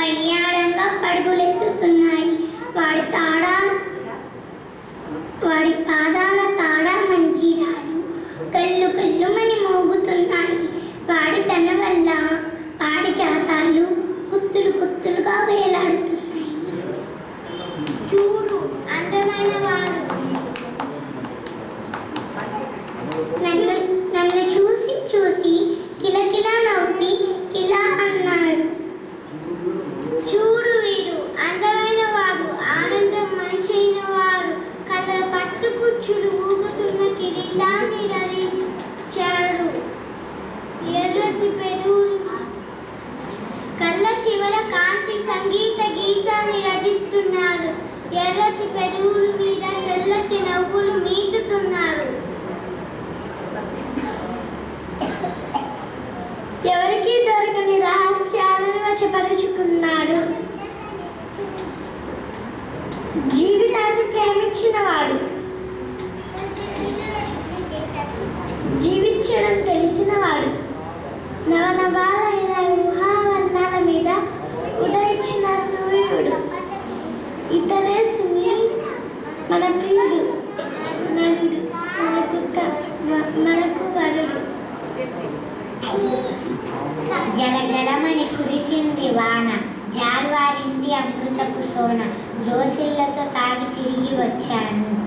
పెడసలు పడుగులెత్తుతున్నాయి. వాడి తాడా వాడి పాదాల తాడా మంజీరాలు కళ్ళు కళ్ళుమని మోగుతున్నాయి. వాడి తన వల్ల వాడి జాతాలు కుత్తులు కుత్తులుగా వేలాడుతున్నాయి. కళ్ళ చివర కాంతి సంగీత గీతాన్ని రచిస్తున్నాడు. ఎర్రటి పెరుగులు మీద తెల్లటి నవ్వులు మీటుతున్నాడు ఎవరికి దొరకని రహస్యాలను వచపరుచుకున్నాడు జీవితాన్ని ప్రేమించిన వాడు నవనవాలైన ఊహావర్ణాల మీద ఉదయించిన సూర్యుడు. ఇతనే సునీల్ మన ప్రియుడు నలుడు మనకు మనకు వరుడు. జల జలమని కురిసింది వాన జారువారింది అమృతపు సోన దోసిళ్ళతో తాగి తిరిగి వచ్చాను.